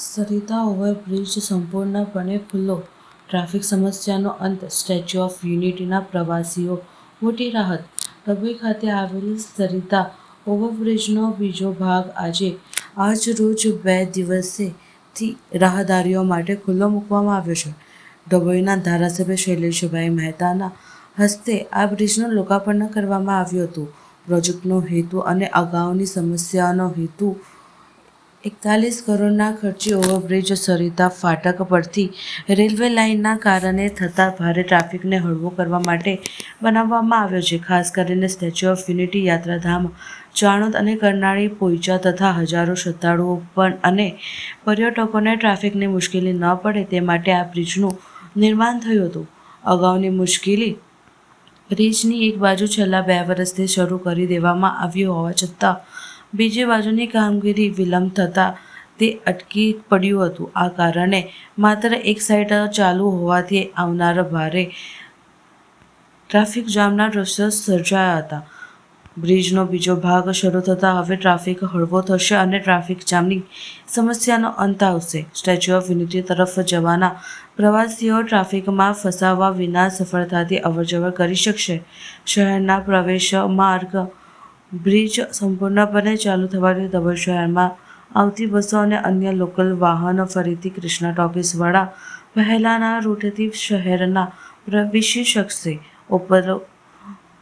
Sarita overbridge સંપૂર્ણપણે ખુલ્લો. Traffic સમસ્યાનો અંત, સ્ટેચ્યુ ઓફ યુનિટીના પ્રવાસીઓ મોટી રાહત. ડભોઈ ખાતે આવેલ સરિતા ઓવરબ્રિજનો બીજો ભાગ આજે, આજ રોજ બે દિવસેથી રાહદારીઓ માટે ખુલ્લો મૂકવામાં આવ્યો છે. ડભોઈના ધારાસભ્ય શૈલેષભાઈ મહેતાના હસ્તે આ બ્રિજનું લોકાર્પણ કરવામાં આવ્યું હતું. પ્રોજેક્ટનો હેતુ અને અગાઉની સમસ્યાનો હેતુ એકતાલીસ કરોડના ખર્ચે ઓવરબ્રિજ સરિતા ફાટક પરથી રેલવે લાઇનના કારણે થતા ભારે ટ્રાફિકને હળવો કરવા માટે બનાવવામાં આવ્યો છે. ખાસ કરીને સ્ટેચ્યુ ઓફ યુનિટી, યાત્રાધામ, ચાણોદ અને કરનાળી પોઈચા તથા હજારો શ્રદ્ધાળુઓ પણ અને પર્યટકોને ટ્રાફિકની મુશ્કેલી ન પડે તે માટે આ બ્રિજનું નિર્માણ થયું હતું. અગાઉની મુશ્કેલી બ્રિજની એક બાજુ છેલ્લા બે વર્ષથી શરૂ કરી દેવામાં આવ્યું હોવા છતાં બીજી બાજુની કામગીરી વિલંબ થતાં તે અટકી પડ્યું હતું. આ કારણે માત્ર એક સાઈડ ચાલુ હોવાથી આવનારા ભારે ટ્રાફિક જામના દ્રશ્યો સર્જાયા હતા. બ્રિજનો બીજો ભાગ શરૂ થતાં હવે ટ્રાફિક હળવો થશે અને ટ્રાફિક જામની સમસ્યાનો અંત આવશે. સ્ટેચ્યુ ઓફ યુનિટી તરફ જવાના પ્રવાસીઓ ટ્રાફિકમાં ફસાવા વિના સફળતાથી અવરજવર કરી શકશે. શહેરના પ્રવેશ માર્ગ બ્રિજ સંપૂર્ણપણે ચાલુ થવાથી ડભોઈ શહેરમાં આવતી બસો અને અન્ય લોકલ વાહનો ફરીથી કૃષ્ણા વડા પહેલાંના રૂટથી શહેરના પ્રવેશી શકશે ઉપર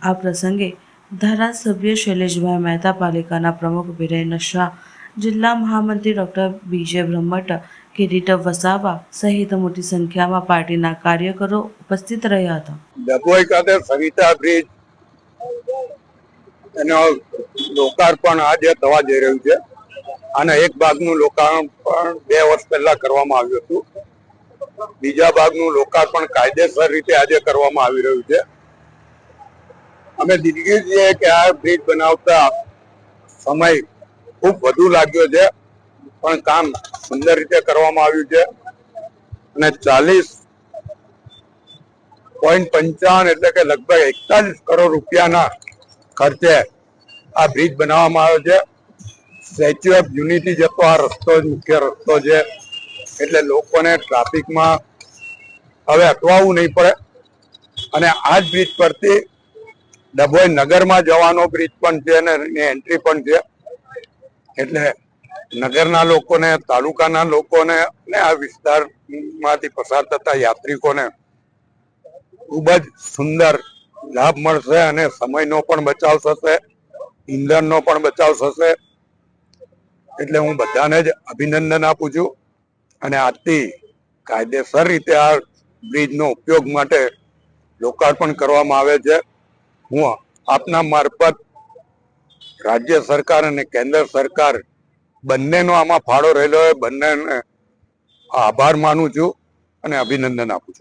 આ પ્રસંગે ધારાસભ્ય શૈલેષભાઈ મહેતા પાલિકાના પ્રમુખ બિરેન શાહ જિલ્લા મહામંત્રી ડૉક્ટર બીજે બ્રહ્મટ, કિરીટ વસાવા સહિત મોટી સંખ્યામાં પાર્ટીના કાર્યકરો ઉપસ્થિત રહ્યા હતા. ડભોઈ ખાતે સવિતા બ્રિજ એનો લોકાર્પણ આજે થવા જઈ રહ્યું છે. અને એક ભાગનું લોકાર્પણ બે વર્ષ પહેલા કરવામાં આવ્યું હતું. બીજા ભાગનું લોકાર્પણ કાયદેસર રીતે આજે કરવામાં આવી રહ્યું છે. અમે દિલગીર છીએ કે આ બ્રિજ બનાવતા સમય ખૂબ વધુ લાગ્યો છે, પણ કામ સુંદર રીતે કરવામાં આવ્યું છે. અને ચાલીસ પોઈન્ટ પંચાવન એટલે કે લગભગ એકતાલીસ કરોડ રૂપિયાના ખર્ચે આ બ્રિજ બનાવવામાં આવ્યો છે. સ્ટેચ્યુ ઓફ યુનિટી જતો આ રસ્તો જ મુખ્ય રસ્તો છે. એટલે લોકોને ટ્રાફિકમાં હવે અટવાવું નહીં પડે. અને આ જ બ્રિજ પરથી ડભોઈ નગરમાં જવાનો બ્રિજ પણ છે અને એની એન્ટ્રી પણ છે. એટલે નગરના લોકોને, તાલુકાના લોકોને અને આ વિસ્તારમાંથી પસાર થતા યાત્રિકોને ખૂબ જ સુંદર લાભ મળશે અને સમયનો પણ બચાવ થશે, ઈંધણનો પણ બચાવ થશે. એટલે હું બધાને જ અભિનંદન આપું છું અને આજથી કાયદેસર રીતે આ બ્રિજનો ઉપયોગ માટે લોકાર્પણ કરવામાં આવે છે. હું આપના મારફત રાજ્ય સરકાર અને કેન્દ્ર સરકાર બંનેનો આમાં ફાળો રહેલો હોય, બંનેને આભાર માનું છું અને અભિનંદન આપું છું.